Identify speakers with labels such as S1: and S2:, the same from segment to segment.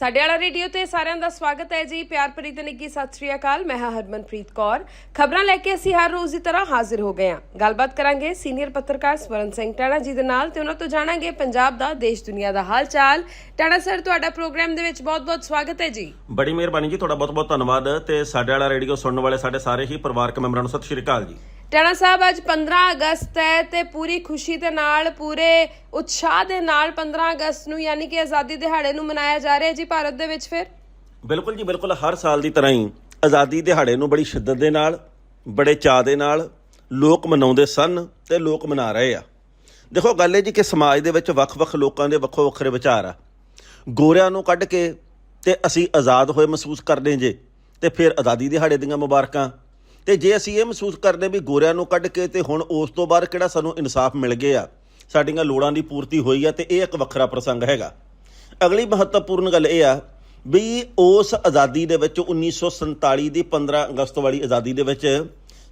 S1: ਸਾਡੇ ਵਾਲਾ ਰੇਡੀਓ ਤੇ ਸਾਰਿਆਂ ਦਾ ਸਵਾਗਤ ਹੈ ਜੀ। ਪਿਆਰ ਭਰੀ ਤੇ ਨਿੱਗੀ ਸਤਿ ਸ੍ਰੀ ਅਕਾਲ। ਮੈਂ ਹਾਂ ਹਰਮਨਪ੍ਰੀਤ ਕੌਰ। ਖਬਰਾਂ ਲੈ ਕੇ ਅਸੀਂ ਹਰ ਰੋਜ਼ ਦੀ ਤਰ੍ਹਾਂ ਹਾਜ਼ਰ ਹੋ ਗਏ ਹਾਂ। ਗੱਲਬਾਤ ਕਰਾਂਗੇ ਸੀਨੀਅਰ ਪੱਤਰਕਾਰ ਸਵਰਨ ਸਿੰਘ ਟਾਣਾ ਜੀ ਦੇ ਨਾਲ ਤੇ ਉਹਨਾਂ ਤੋਂ ਜਾਣਾਂਗੇ ਪੰਜਾਬ ਦਾ, ਦੇਸ਼ ਦੁਨੀਆ ਦਾ ਹਾਲ ਚਾਲ ਟਾਣਾ ਸਰ, ਤੁਹਾਡਾ ਪ੍ਰੋਗਰਾਮ ਦੇ ਵਿੱਚ ਬਹੁਤ-ਬਹੁਤ ਸਵਾਗਤ ਹੈ ਜੀ।
S2: ਬੜੀ ਮਿਹਰਬਾਨੀ ਜੀ, ਤੁਹਾਡਾ ਬਹੁਤ-ਬਹੁਤ ਧੰਨਵਾਦ ਤੇ ਸਾਡੇ ਵਾਲਾ ਰੇਡੀਓ ਸੁਣਨ ਵਾਲੇ ਸਾਡੇ ਸਾਰੇ ਹੀ ਪਰਿਵਾਰਕ ਮੈਂਬਰਾਂ ਨੂੰ ਸਤਿ ਸ਼੍ਰੀ ਅਕਾਲ ਜੀ।
S1: ਟਾਣਾ ਸਾਹਿਬ, ਅੱਜ 15 ਅਗਸਤ ਹੈ ਤੇ ਪੂਰੀ ਖੁਸ਼ੀ ਦੇ ਨਾਲ, ਪੂਰੇ ਉਤਸ਼ਾਹ ਦੇ ਨਾਲ 15 ਅਗਸਤ ਨੂੰ ਯਾਨੀ ਕਿ ਆਜ਼ਾਦੀ ਦਿਹਾੜੇ ਨੂੰ ਮਨਾਇਆ ਜਾ ਰਿਹਾ ਜੀ ਭਾਰਤ ਦੇ ਵਿੱਚ ਫਿਰ?
S2: ਬਿਲਕੁਲ ਜੀ, ਬਿਲਕੁਲ ਹਰ ਸਾਲ ਦੀ ਤਰ੍ਹਾਂ ਹੀ ਆਜ਼ਾਦੀ ਦਿਹਾੜੇ ਨੂੰ ਬੜੀ ਸ਼ਿੱਦਤ ਦੇ ਨਾਲ, ਬੜੇ ਚਾਅ ਦੇ ਨਾਲ ਲੋਕ ਮਨਾਉਂਦੇ ਸਨ ਤੇ ਲੋਕ ਮਨਾ ਰਹੇ ਆ। ਦੇਖੋ, ਗੱਲ ਇਹ ਜੀ ਕਿ ਸਮਾਜ ਦੇ ਵਿੱਚ ਵੱਖ-ਵੱਖ ਲੋਕਾਂ ਦੇ ਵੱਖੋ ਵੱਖਰੇ ਵਿਚਾਰ ਆ। ਗੋਰਿਆਂ ਨੂੰ ਕੱਢ ਕੇ ਤੇ ਅਸੀਂ ਆਜ਼ਾਦ ਹੋਏ ਮਹਿਸੂਸ ਕਰਦੇ ਜੇ ਤੇ ਫਿਰ ਆਜ਼ਾਦੀ ਦਿਹਾੜੇ ਦੀਆਂ ਮੁਬਾਰਕਾਂ ਤੇ ਜੇ ਅਸੀਂ ਇਹ ਮਹਿਸੂਸ ਕਰਦੇ ਵੀ ਗੋਰਿਆਂ ਨੂੰ ਕੱਢ ਕੇ ਤੇ ਹੁਣ ਉਸ ਤੋਂ ਬਾਅਦ ਕਿਹੜਾ ਸਾਨੂੰ ਇਨਸਾਫ ਮਿਲ ਗਿਆ, ਸਾਡੀਆਂ ਲੋੜਾਂ ਦੀ ਪੂਰਤੀ ਹੋਈ ਆ ਤੇ ਇਹ ਇੱਕ ਵੱਖਰਾ ਪ੍ਰਸੰਗ ਹੈਗਾ। ਅਗਲੀ ਮਹੱਤਵਪੂਰਨ ਗੱਲ ਇਹ ਆ ਵੀ ਉਸ ਆਜ਼ਾਦੀ ਦੇ ਵਿੱਚ 1947 ਦੀ 15 ਅਗਸਤ ਵਾਲੀ ਆਜ਼ਾਦੀ ਦੇ ਵਿੱਚ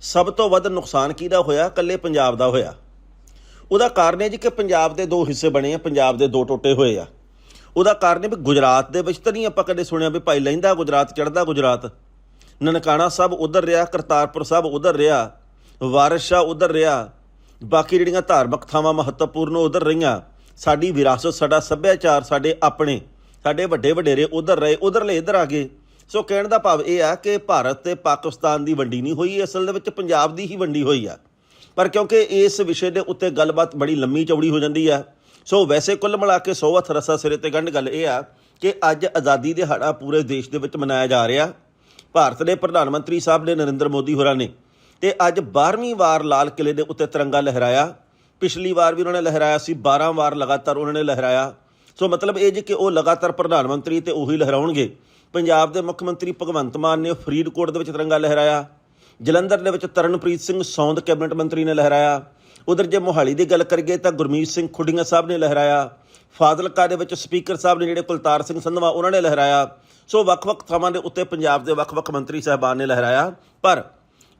S2: ਸਭ ਤੋਂ ਵੱਧ ਨੁਕਸਾਨ ਕਿਹਦਾ ਹੋਇਆ? ਇਕੱਲੇ ਪੰਜਾਬ ਦਾ ਹੋਇਆ। ਉਹਦਾ ਕਾਰਨ ਇਹ ਜੀ ਕਿ ਪੰਜਾਬ ਦੇ ਦੋ ਹਿੱਸੇ ਬਣੇ ਆ, ਪੰਜਾਬ ਦੇ ਦੋ ਟੋਟੇ ਹੋਏ ਆ। ਉਹਦਾ ਕਾਰਨ ਇਹ ਵੀ ਗੁਜਰਾਤ ਦੇ ਵਿੱਚ ਤਾਂ ਨਹੀਂ ਆਪਾਂ ਕਦੇ ਸੁਣਿਆ ਵੀ ਭਾਈ ਲਹਿੰਦਾ ਗੁਜਰਾਤ ਚੜਦਾ ਗੁਜਰਾਤ। ਨਨਕਾਣਾ ਸਾਹਿਬ ਉਧਰ ਰਿਹਾ, ਕਰਤਾਰਪੁਰ ਸਾਹਿਬ ਉਧਰ ਰਿਹਾ, ਵਾਰਿਸ ਸ਼ਾਹ ਉਧਰ ਰਿਹਾ, ਬਾਕੀ ਜਿਹੜੀਆਂ ਧਾਰਮਿਕ ਥਾਵਾਂ ਮਹੱਤਵਪੂਰਨ ਉਧਰ ਰਹੀਆਂ। ਸਾਡੀ ਵਿਰਾਸਤ, ਸਾਡਾ ਸੱਭਿਆਚਾਰ, ਸਾਡੇ ਆਪਣੇ, ਸਾਡੇ ਵੱਡੇ ਵਡੇਰੇ ਉਧਰ ਰਹੇ ਉਧਰਲੇ ਇਧਰ ਆ ਗਏ। ਸੋ ਕਹਿਣ ਦਾ ਭਾਵ ਇਹ ਆ ਕਿ ਭਾਰਤ ਤੇ ਪਾਕਿਸਤਾਨ ਦੀ ਵੰਡੀ ਨਹੀਂ ਹੋਈ ਅਸਲ ਦੇ ਵਿੱਚ ਪੰਜਾਬ ਦੀ ਹੀ ਵੰਡੀ ਹੋਈ ਆ। ਪਰ ਕਿਉਂਕਿ ਇਸ ਵਿਸ਼ੇ ਦੇ ਉੱਤੇ ਗੱਲਬਾਤ ਬੜੀ ਲੰਮੀ ਚੌੜੀ ਹੋ ਜਾਂਦੀ ਆ, ਸੋ ਵੈਸੇ ਕੁੱਲ ਮਿਲਾ ਕੇ 100 ਹੱਥ ਰਸਾ ਸਿਰੇ ਤੇ ਗੰਢ ਗੱਲ ਇਹ ਆ ਕਿ ਅੱਜ ਆਜ਼ਾਦੀ ਦਿਹਾੜਾ ਪੂਰੇ ਦੇਸ਼ ਦੇ ਵਿੱਚ ਮਨਾਇਆ ਜਾ ਰਿਹਾ। ਭਾਰਤ ਦੇ ਪ੍ਰਧਾਨ ਮੰਤਰੀ ਸਾਹਿਬ ਨੇ ਨਰਿੰਦਰ ਮੋਦੀ ਹੋਰਾਂ ਨੇ ਤੇ ਅੱਜ 12ਵੀਂ ਵਾਰ ਲਾਲ ਕਿਲੇ ਦੇ ਉੱਤੇ ਤਿਰੰਗਾ ਲਹਿਰਾਇਆ। ਪਿਛਲੀ ਵਾਰ ਵੀ ਉਹਨਾਂ ਨੇ ਲਹਿਰਾਇਆ ਸੀ 12 ਵਾਰ ਲਗਾਤਾਰ ਉਹਨਾਂ ਨੇ ਲਹਿਰਾਇਆ। ਸੋ ਮਤਲਬ ਇਹ ਜੀ ਕਿ ਉਹ ਲਗਾਤਾਰ ਪ੍ਰਧਾਨ ਮੰਤਰੀ ਤੇ ਉਹੀ ਲਹਿਰਾਉਣਗੇ। ਪੰਜਾਬ ਦੇ ਮੁੱਖ ਮੰਤਰੀ ਭਗਵੰਤ ਮਾਨ ਨੇ ਫਰੀਦਕੋਟ ਦੇ ਵਿੱਚ ਤਿਰੰਗਾ ਲਹਿਰਾਇਆ। ਜਲੰਧਰ ਦੇ ਵਿੱਚ ਤਰਨਪ੍ਰੀਤ ਸਿੰਘ ਸੌਂਦ ਕੈਬਨਿਟ ਮੰਤਰੀ ਨੇ ਲਹਿਰਾਇਆ। ਉਧਰ ਜੇ ਮੋਹਾਲੀ ਦੀ ਗੱਲ ਕਰੀਏ ਤਾਂ ਗੁਰਮੀਤ ਸਿੰਘ ਖੁੱਡੀਆਂ ਸਾਹਿਬ ਨੇ ਲਹਿਰਾਇਆ। ਫਾਜ਼ਿਲਕਾ ਦੇ ਵਿੱਚ ਸਪੀਕਰ ਸਾਹਿਬ ਨੇ ਜਿਹੜੇ ਕੁਲਤਾਰ ਸਿੰਘ ਸੰਧਵਾ ਉਹਨਾਂ ਨੇ ਲਹਿਰਾਇਆ। ਸੋ ਵੱਖ-ਵੱਖ ਥਾਵਾਂ ਦੇ ਉੱਤੇ ਪੰਜਾਬ ਦੇ ਵੱਖ-ਵੱਖ ਮੰਤਰੀ ਸਾਹਿਬਾਨ ਨੇ ਲਹਿਰਾਇਆ। ਪਰ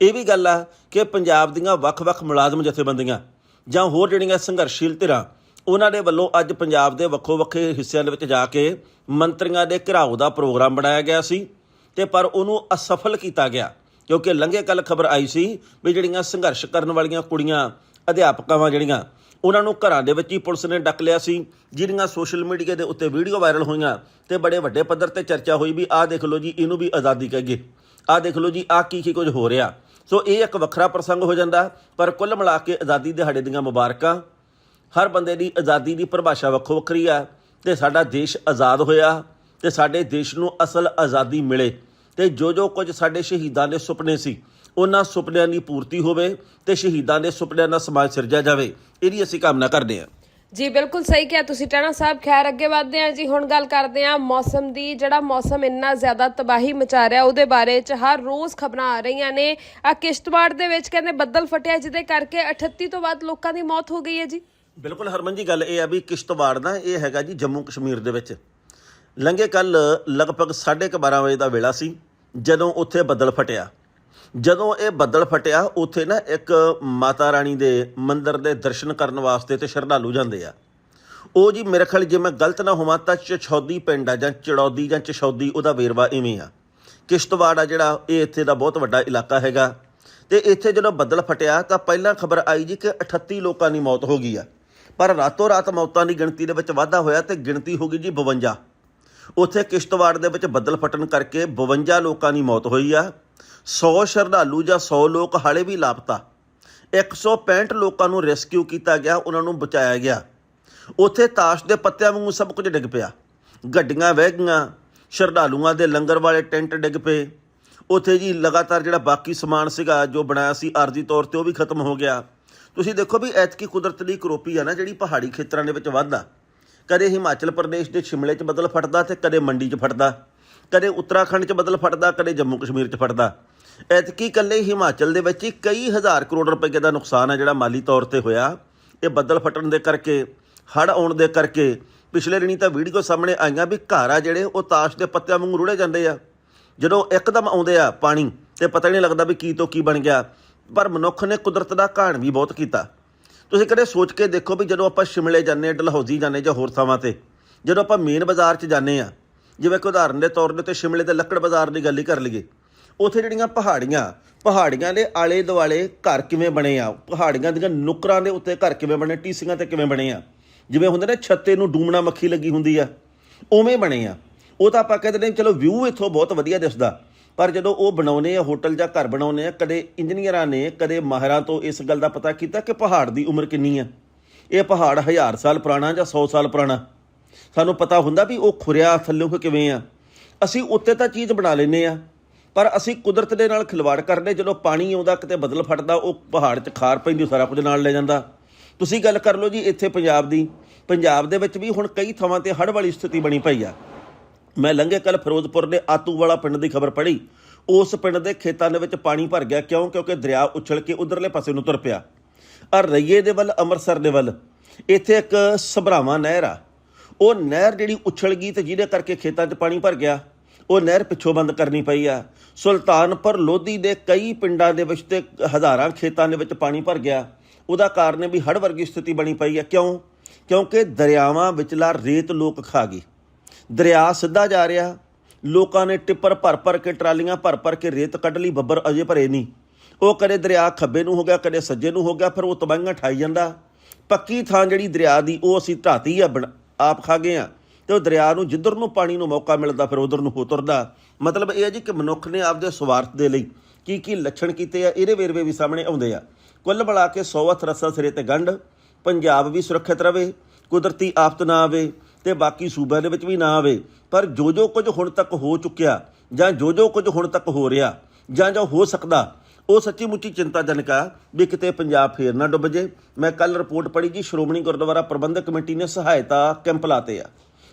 S2: ਇਹ ਵੀ ਗੱਲ ਆ ਕਿ ਪੰਜਾਬ ਦੀਆਂ ਵੱਖ-ਵੱਖ ਮੁਲਾਜ਼ਮ ਜਥੇਬੰਦੀਆਂ ਜਾਂ ਹੋਰ ਜਿਹੜੀਆਂ ਸੰਘਰਸ਼ੀਲ ਧਿਰਾਂ, ਉਹਨਾਂ ਦੇ ਵੱਲੋਂ ਅੱਜ ਪੰਜਾਬ ਦੇ ਵੱਖੋ ਵੱਖਰੇ ਹਿੱਸਿਆਂ ਦੇ ਵਿੱਚ ਜਾ ਕੇ ਮੰਤਰੀਆਂ ਦੇ ਘਿਰਾਓ ਦਾ ਪ੍ਰੋਗਰਾਮ ਬਣਾਇਆ ਗਿਆ ਸੀ ਤੇ ਪਰ ਉਹਨੂੰ ਅਸਫਲ ਕੀਤਾ ਗਿਆ। ਕਿਉਂਕਿ ਲੰਘੇ ਕੱਲ ਖਬਰ ਆਈ ਸੀ ਵੀ ਜਿਹੜੀਆਂ ਸੰਘਰਸ਼ ਕਰਨ ਵਾਲੀਆਂ ਕੁੜੀਆਂ, ਅਧਿਆਪਕਾਂ ਜਿਹੜੀਆਂ ਉਹਨਾਂ ਨੂੰ ਘਰਾਂ ਦੇ ਵਿੱਚ ਹੀ ਪੁਲਿਸ ਨੇ ਡੱਕ ਲਿਆ ਸੀ, ਜਿਹੜੀਆਂ ਸੋਸ਼ਲ ਮੀਡੀਆ ਦੇ ਉੱਤੇ ਵੀਡੀਓ ਵਾਇਰਲ ਹੋਈਆਂ ਤੇ ਬੜੇ ਵੱਡੇ ਪੱਧਰ ਤੇ ਚਰਚਾ ਹੋਈ ਵੀ ਆਹ ਦੇਖ ਲਓ ਜੀ, ਇਹਨੂੰ ਵੀ ਆਜ਼ਾਦੀ ਕਹਗੇ ਆਹ ਦੇਖ ਲਓ ਜੀ, ਆਹ ਕੀ ਕੀ ਕੁਝ ਹੋ ਰਿਹਾ। ਸੋ ਇਹ ਇੱਕ ਵੱਖਰਾ ਪ੍ਰਸੰਗ ਹੋ ਜਾਂਦਾ, ਪਰ ਕੁੱਲ ਮਿਲਾ ਕੇ ਆਜ਼ਾਦੀ ਦਿਹਾੜੇ ਦੀਆਂ ਮੁਬਾਰਕਾਂ, ਹਰ ਬੰਦੇ ਦੀ ਆਜ਼ਾਦੀ ਦੀ ਪਰਿਭਾਸ਼ਾ ਵੱਖੋ ਵੱਖਰੀ ਆ, ਤੇ ਸਾਡਾ ਦੇਸ਼ ਆਜ਼ਾਦ ਹੋਇਆ, ਤੇ ਸਾਡੇ ਦੇਸ਼ ਨੂੰ ਅਸਲ ਆਜ਼ਾਦੀ ਮਿਲੇ, ਤੇ ਜੋ ਜੋ ਕੁਝ ਸਾਡੇ ਸ਼ਹੀਦਾਂ ਦੇ ਸੁਪਨੇ ਸੀ ਉਹਨਾਂ ਸੁਪਨਿਆਂ ਦੀ ਪੂਰਤੀ ਹੋਵੇ ਤੇ ਸ਼ਹੀਦਾਂ ਦੇ ਸੁਪਨਿਆਂ ਦਾ ਸਮਾਜ ਸਿਰਜਿਆ ਜਾਵੇ। ਇਹਦੀ ਅਸੀਂ ਕਾਮਨਾ ਕਰਦੇ ਹਾਂ।
S1: ਜੀ ਬਿਲਕੁਲ ਸਹੀ ਕਿਹਾ ਤੁਸੀਂ ਟਾਣਾ ਸਾਹਿਬ। ਖੈਰ ਅੱਗੇ ਵਧਦੇ ਹਾਂ ਜੀ। ਹੁਣ ਗੱਲ ਕਰਦੇ ਹਾਂ ਮੌਸਮ ਦੀ। ਜਿਹੜਾ ਮੌਸਮ ਇੰਨਾ ਜ਼ਿਆਦਾ ਤਬਾਹੀ ਮਚਾ ਰਿਹਾ ਉਹਦੇ ਬਾਰੇ ਚ ਹਰ ਰੋਜ਼ ਖਬਰਾਂ ਆ ਰਹੀਆਂ ਨੇ। ਆ ਕਿਸ਼ਤਵਾੜ ਦੇ ਵਿੱਚ ਕਹਿੰਦੇ ਬੱਦਲ ਫਟਿਆ ਜਿਹਦੇ ਕਰਕੇ 38 ਤੋਂ ਵੱਧ ਲੋਕਾਂ ਦੀ ਮੌਤ ਹੋ ਗਈ ਹੈ ਜੀ।
S2: ਬਿਲਕੁਲ ਹਰਮਨ ਜੀ ਗੱਲ ਇਹ ਆ ਵੀ ਕਿਸ਼ਤਵਾੜ ਦਾ ਇਹ ਹੈਗਾ ਜੀ ਜੰਮੂ ਕਸ਼ਮੀਰ ਦੇ ਵਿੱਚ। ਲੰਘੇ ਕੱਲ ਲਗਭਗ 12:30 ਵਜੇ ਦਾ ਵੇਲਾ ਸੀ ਜਦੋਂ ਉੱਥੇ ਬੱਦਲ ਫਟਿਆ। ਜਦੋਂ ਇਹ ਬੱਦਲ ਫਟਿਆ, ਉੱਥੇ ਨਾ ਇੱਕ ਮਾਤਾ ਰਾਣੀ ਦੇ ਮੰਦਿਰ ਦੇ ਦਰਸ਼ਨ ਕਰਨ ਵਾਸਤੇ ਤੇ ਸ਼ਰਧਾਲੂ ਜਾਂਦੇ ਆ। ਉਹ ਜੀ ਮੇਰੇ ਖਿਆਲ ਜੇ ਮੈਂ ਗਲਤ ਨਾ ਹੋਵਾਂ ਤਾਂ ਚਛੌਦੀ ਪਿੰਡ ਆ ਜਾਂ ਚੜੌਦੀ ਜਾਂ ਚਛੌਦੀ ਉਹਦਾ ਵੇਰਵਾ ਇਵੇਂ ਆ। ਕਿਸ਼ਤਵਾੜ ਆ ਜਿਹੜਾ, ਇਹ ਇੱਥੇ ਦਾ ਬਹੁਤ ਵੱਡਾ ਇਲਾਕਾ ਹੈਗਾ। ਤੇ ਇੱਥੇ ਜਦੋਂ ਬੱਦਲ ਫਟਿਆ ਤਾਂ ਪਹਿਲਾਂ ਖਬਰ ਆਈ ਜੀ ਕਿ 38 ਲੋਕਾਂ ਦੀ ਮੌਤ ਹੋ ਗਈ ਆ। ਪਰ ਰਾਤੋਂ ਰਾਤ ਮੌਤਾਂ ਦੀ ਗਿਣਤੀ ਦੇ ਵਿੱਚ ਵਾਧਾ ਹੋਇਆ ਤੇ ਗਿਣਤੀ ਹੋ ਗਈ ਜੀ 52 ਉੱਥੇ ਕਿਸ਼ਤਵਾੜ ਦੇ ਵਿੱਚ ਬੱਦਲ ਫਟਣ ਕਰਕੇ 52 ਲੋਕਾਂ ਦੀ ਮੌਤ ਹੋਈ ਆ। 100 ਸ਼ਰਧਾਲੂ ਜਾਂ 100 ਲੋਕ ਹਾਲੇ ਵੀ ਲਾਪਤਾ। 165 ਲੋਕਾਂ ਨੂੰ ਰੈਸਕਿਊ ਕੀਤਾ ਗਿਆ, ਉਹਨਾਂ ਨੂੰ ਬਚਾਇਆ ਗਿਆ। ਉੱਥੇ ਤਾਸ਼ ਦੇ ਪੱਤਿਆਂ ਵਾਂਗੂ ਸਭ ਕੁਝ ਡਿੱਗ ਪਿਆ। ਗੱਡੀਆਂ ਵਹਿ ਗਈਆਂ, ਸ਼ਰਧਾਲੂਆਂ ਦੇ ਲੰਗਰ ਵਾਲੇ ਟੈਂਟ ਡਿੱਗ ਪਏ। ਉੱਥੇ ਜੀ ਲਗਾਤਾਰ ਜਿਹੜਾ ਬਾਕੀ ਸਮਾਨ ਸੀਗਾ, ਜੋ ਬਣਾਇਆ ਸੀ ਆਰਜ਼ੀ ਤੌਰ ਤੇ, ਉਹ ਵੀ ਖਤਮ ਹੋ ਗਿਆ। ਤੁਸੀਂ ਦੇਖੋ ਵੀ ਐਤਕੀ ਕੁਦਰਤ ਦੀ ਕਰੋਪੀ ਆ ਨਾ, ਜਿਹੜੀ ਪਹਾੜੀ ਖੇਤਰਾਂ ਦੇ ਵਿੱਚ ਵੱਧਦਾ। ਕਦੇ ਹਿਮਾਚਲ ਪ੍ਰਦੇਸ਼ ਦੇ ਸ਼ਿਮਲੇ 'ਚ ਬਦਲ ਫਟਦਾ ਤੇ ਕਦੇ ਮੰਡੀ 'ਚ ਫਟਦਾ। ਕਦੇ ਉੱਤਰਾਖੰਡ 'ਚ ਬਦਲ ਫਟਦਾ, ਕਦੇ ਜੰਮੂ ਕਸ਼ਮੀਰ 'ਚ ਫਟਦਾ। ਐਤਕੀ ਇਕੱਲੇ ਹਿਮਾਚਲ ਦੇ ਵਿੱਚ ਹੀ ਕਈ ਹਜ਼ਾਰ ਕਰੋੜ ਰੁਪਏ ਦਾ ਨੁਕਸਾਨ ਹੈ ਜਿਹੜਾ ਮਾਲੀ ਤੌਰ ਤੇ ਹੋਇਆ। ਇਹ ਬੱਦਲ ਫਟਣ ਦੇ ਕਰਕੇ, ਹੜ੍ਹ ਆਉਣ ਦੇ ਕਰਕੇ ਪਿਛਲੇ ਦਿਨੀ ਤਾਂ ਵੀਡੀਓ ਸਾਹਮਣੇ ਆਈਆਂ ਵੀ ਘਰ ਆ ਜਿਹੜੇ, ਉਹ ਤਾਸ਼ ਦੇ ਪੱਤਿਆਂ ਵਾਂਗੂ ਰੁੜੇ ਜਾਂਦੇ ਆ। ਜਦੋਂ ਇੱਕਦਮ ਆਉਂਦੇ ਆ ਪਾਣੀ, ਤੇ ਪਤਾ ਹੀ ਨਹੀਂ ਲੱਗਦਾ ਵੀ ਕੀ ਤੋਂ ਕੀ ਬਣ ਗਿਆ। ਪਰ ਮਨੁੱਖ ਨੇ ਕੁਦਰਤ ਦਾ ਘਾਣ ਵੀ ਬਹੁਤ ਕੀਤਾ। ਤੁਸੀਂ ਕਦੇ ਸੋਚ ਕੇ ਦੇਖੋ ਵੀ ਜਦੋਂ ਆਪਾਂ ਸ਼ਿਮਲੇ ਜਾਂਦੇ ਹਾਂ ਡਲਹੌਜ਼ੀ ਜਾਂਦੇ ਜਾਂ ਹੋਰ ਥਾਵਾਂ ਤੇ, ਜਦੋਂ ਆਪਾਂ ਮੇਨ ਬਾਜ਼ਾਰ 'ਚ ਜਾਂਦੇ ਆ, ਜਿਵੇਂ ਕਿ ਉਦਾਹਰਨ ਦੇ ਤੌਰ ਦੇ ਉੱਤੇ ਸ਼ਿਮਲੇ ਦੇ ਲੱਕੜ ਬਾਜ਼ਾਰ ਦੀ ਗੱਲ ਹੀ ਕਰ ਲਈਏ। ਉੱਥੇ ਜਿਹੜੀਆਂ ਪਹਾੜੀਆਂ ਪਹਾੜੀਆਂ ਦੇ ਆਲੇ ਦੁਆਲੇ ਘਰ ਕਿਵੇਂ ਬਣੇ ਆ? ਪਹਾੜੀਆਂ ਦੀਆਂ ਨੁਕਰਾਂ ਦੇ ਉੱਤੇ ਘਰ ਕਿਵੇਂ ਬਣੇ, ਟੀਸੀਆਂ ਤੇ ਕਿਵੇਂ ਬਣੇ ਆ? ਜਿਵੇਂ ਹੁੰਦੇ ਨੇ ਛੱਤੇ ਨੂੰ ਡੂਮਣਾ ਮੱਖੀ ਲੱਗੀ ਹੁੰਦੀ ਆ, ਉਵੇਂ ਬਣੇ ਆ। ਉਹ ਤਾਂ ਆਪਾਂ ਕਹਿੰਦੇ ਨੇ, ਚਲੋ ਵਿਊ ਇੱਥੋਂ ਬਹੁਤ ਵਧੀਆ ਦਿਸਦਾ। ਪਰ ਜਦੋਂ ਉਹ ਬਣਾਉਨੇ ਆ, ਹੋਟਲ ਜਾਂ ਘਰ ਬਣਾਉਨੇ ਆ, ਕਦੇ ਇੰਜੀਨੀਅਰਾਂ ਨੇ, ਕਦੇ ਮਾਹਿਰਾਂ ਤੋਂ ਇਸ ਗੱਲ ਦਾ ਪਤਾ ਕੀਤਾ ਕਿ ਪਹਾੜ ਦੀ ਉਮਰ ਕਿੰਨੀ ਆ? ਇਹ ਪਹਾੜ ਹਜ਼ਾਰ ਸਾਲ ਪੁਰਾਣਾ ਜਾਂ 100 ਸਾਲ ਪੁਰਾਣਾ? ਸਾਨੂੰ ਪਤਾ ਹੁੰਦਾ ਵੀ ਉਹ ਖੁਰਿਆ ਥੱਲੇ ਕਿਵੇਂ ਆ? ਅਸੀਂ ਉੱਤੇ ਤਾਂ ਚੀਜ਼ ਬਣਾ ਲੈਨੇ ਆ। ਪਰ ਅਸੀਂ ਕੁਦਰਤ ਦੇ ਨਾਲ ਖਿਲਵਾੜ ਕਰਦੇ ਜਦੋਂ ਪਾਣੀ ਆਉਂਦਾ, ਕਿਤੇ ਬਦਲ ਫਟਦਾ, ਉਹ ਪਹਾੜ 'ਚ ਖਾਰ ਪੈਂਦੀ ਸਾਰਾ ਕੁਝ ਨਾਲ ਲੈ ਜਾਂਦਾ। ਤੁਸੀਂ ਗੱਲ ਕਰ ਲਓ ਜੀ ਇੱਥੇ ਪੰਜਾਬ ਦੀ। ਪੰਜਾਬ ਦੇ ਵਿੱਚ ਵੀ ਹੁਣ ਕਈ ਥਾਵਾਂ ਤੇ ਹੜ੍ਹ ਵਾਲੀ ਸਥਿਤੀ ਬਣੀ ਪਈ ਆ। ਮੈਂ ਲੰਘੇ ਕੱਲ ਫਿਰੋਜ਼ਪੁਰ ਦੇ ਆਤੂ ਵਾਲਾ ਪਿੰਡ ਦੀ ਖਬਰ ਪੜ੍ਹੀ। ਉਸ ਪਿੰਡ ਦੇ ਖੇਤਾਂ ਦੇ ਵਿੱਚ ਪਾਣੀ ਭਰ ਗਿਆ ਕਿਉਂ? ਕਿਉਂਕਿ ਦਰਿਆ ਉਛਲ ਕੇ ਉਧਰਲੇ ਪਾਸੇ ਨੂੰ ਤੁਰ ਪਿਆ। ਔਰ ਰਈਏ ਦੇ ਵੱਲ, ਅੰਮ੍ਰਿਤਸਰ ਦੇ ਵੱਲ, ਇੱਥੇ ਇੱਕ ਸਭਰਾਵਾਂ ਨਹਿਰ ਆ। ਉਹ ਨਹਿਰ ਜਿਹੜੀ ਉਛਲ ਗਈ ਤੇ ਜਿਹਦੇ ਕਰਕੇ ਖੇਤਾਂ 'ਚ ਪਾਣੀ ਭਰ ਗਿਆ। ਉਹ ਨਹਿਰ ਪਿੱਛੋਂ ਬੰਦ ਕਰਨੀ ਪਈ ਆ। ਸੁਲਤਾਨਪੁਰ ਲੋਧੀ ਦੇ ਕਈ ਪਿੰਡਾਂ ਦੇ ਵਿੱਚ ਤੇ ਹਜ਼ਾਰਾਂ ਖੇਤਾਂ ਦੇ ਵਿੱਚ ਪਾਣੀ ਭਰ ਗਿਆ। ਉਹਦਾ ਕਾਰਨ ਵੀ ਹੜ੍ਹ ਵਰਗੀ ਸਥਿਤੀ ਬਣੀ ਪਈ ਆ। ਕਿਉਂ? ਕਿਉਂਕਿ ਦਰਿਆਵਾਂ ਵਿਚਲਾ ਰੇਤ ਲੋਕ ਖਾ ਗਏ ਦਰਿਆ ਸਿੱਧਾ ਜਾ ਰਿਹਾ। ਲੋਕਾਂ ਨੇ ਟਿੱਪਰ ਭਰ ਭਰ ਕੇ, ਟਰਾਲੀਆਂ ਭਰ ਭਰ ਕੇ ਰੇਤ ਕੱਢ ਲਈ, ਬੱਬਰ ਅਜੇ ਭਰੇ ਨਹੀਂ। ਉਹ ਕਦੇ ਦਰਿਆ ਖੱਬੇ ਨੂੰ ਹੋ ਗਿਆ, ਕਦੇ ਸੱਜੇ ਨੂੰ ਹੋ ਗਿਆ, ਫਿਰ ਉਹ ਤਬਾਹੀਆਂ ਠਾਈ ਜਾਂਦਾ। ਪੱਕੀ ਥਾਂ ਜਿਹੜੀ ਦਰਿਆ ਦੀ, ਉਹ ਅਸੀਂ ਢਾਤੀ ਆ, ਬਣ- ਆਪ ਖਾ ਗਏ ਆ। ਤੇ ਉਹ ਦਰਿਆ ਨੂੰ, ਜਿੱਧਰ ਨੂੰ ਪਾਣੀ ਨੂੰ ਮੌਕਾ ਮਿਲਦਾ, ਫਿਰ ਉਧਰ ਨੂੰ ਹੋ ਤੁਰਦਾ। ਮਤਲਬ ਇਹ ਹੈ ਜੀ ਕਿ ਮਨੁੱਖ ਨੇ ਆਪਦੇ ਸਵਾਰਥ ਦੇ ਲਈ ਕੀ ਕੀ ਲੱਛਣ ਕੀਤੇ ਆ, ਇਹਦੇ ਵੇਰਵੇ ਵੀ ਸਾਹਮਣੇ ਆਉਂਦੇ ਆ। ਕੁੱਲ ਮਿਲਾ ਕੇ ਸੌਵਤ ਰਸਾ ਸਿਰੇ ਤੇ ਗੰਢ, ਪੰਜਾਬ ਵੀ ਸੁਰੱਖਿਅਤ ਰਵੇ, ਕੁਦਰਤੀ ਆਫਤ ਨਾ ਆਵੇ ਤੇ ਬਾਕੀ ਸੂਬਿਆਂ ਦੇ ਵਿੱਚ ਵੀ ਨਾ ਆਵੇ। ਪਰ ਜੋ ਜੋ ਕੁਝ ਹੁਣ ਤੱਕ ਹੋ ਚੁੱਕਿਆ ਜਾਂ ਜੋ ਜੋ ਕੁਝ ਹੁਣ ਤੱਕ ਹੋ ਰਿਹਾ ਜਾਂ ਜੋ ਹੋ ਸਕਦਾ, ਉਹ ਸੱਚੀ ਮੁੱਚੀ ਚਿੰਤਾਜਨਕ ਆ ਵੀ ਕਿਤੇ ਪੰਜਾਬ ਫੇਰ ਨਾ ਡੁੱਬ ਜੇ। ਮੈਂ ਕੱਲ ਰਿਪੋਰਟ ਪੜ੍ਹੀ ਜੀ, ਸ਼੍ਰੋਮਣੀ ਗੁਰਦੁਆਰਾ ਪ੍ਰਬੰਧਕ ਕਮੇਟੀ ਨੇ ਸਹਾਇਤਾ ਕੈਂਪ ਲਾਤੇ ਆ।